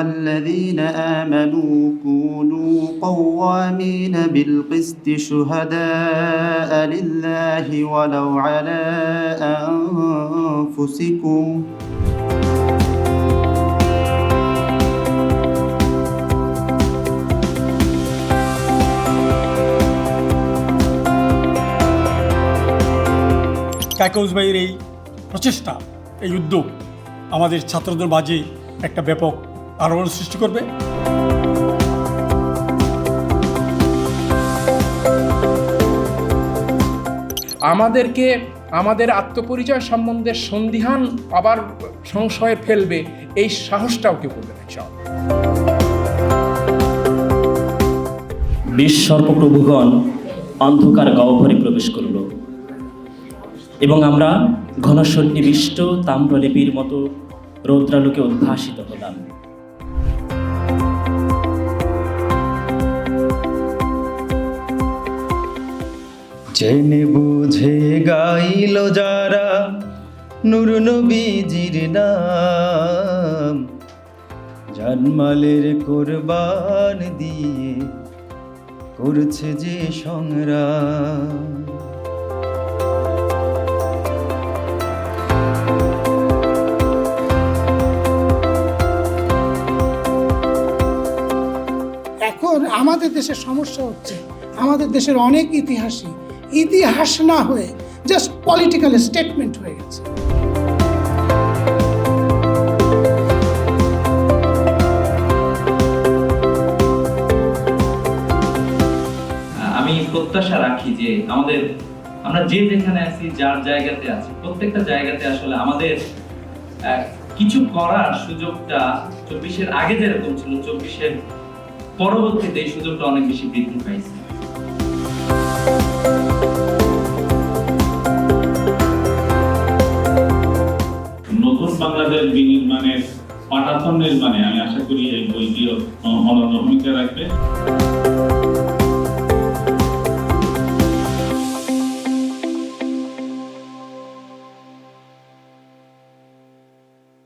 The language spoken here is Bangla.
الذين آمنوا كونوا قوامين بالقسط شهداء لله ولو على أنفسكم কাকৌজ ভাইয়ের এই প্রচেষ্টা এই উদ্যোগ আমাদের ছাত্রদের মাঝে একটা ব্যাপক আলোড়ন সৃষ্টি করবে আমাদেরকে আমাদের আত্মপরিচয় সম্বন্ধে সন্দিহান আবার সংশয়ে ফেলবে এই সাহসটাও কেউ করবে না ইনশাআল্লাহ। বিশ সর্পপ্রভুগণ অন্ধকার গহ্বরে প্রবেশ করল এবং আমরা ঘনসন্নিবিষ্ট তাম্রলিপির মতো রৌদ্রালোকে উদ্ভাসিত হলাম। জেনে বুঝে গাইল যারা নূর নবীজির নাম, জানমালের কোরবান দিয়ে করছে যে সংগ্রাম। এখন আমাদের দেশের সমস্যা হচ্ছে, আমাদের দেশের অনেক ইতিহাসই ইতিহাস না হয়ে জাস্ট পলিটিক্যাল স্টেটমেন্ট হয়ে গেছে। আমি প্রত্যাশা রাখি যে আমাদের, আমরা যে যেখানে আছি, যার জায়গাতে আছি, প্রত্যেকটা জায়গাতে আসলে আমাদের কিছু করার সুযোগটা চব্বিশের আগে যেরকম ছিল, চব্বিশের পরবর্তীতে এই সুযোগটা অনেক বেশি বৃদ্ধি পাইছে। নতুন বাংলাদেশ বিনির্মাণের পাঠাতন নির্মাণে আমি আশা করি এই বইটিও অনন্য ভূমিকা রাখবে।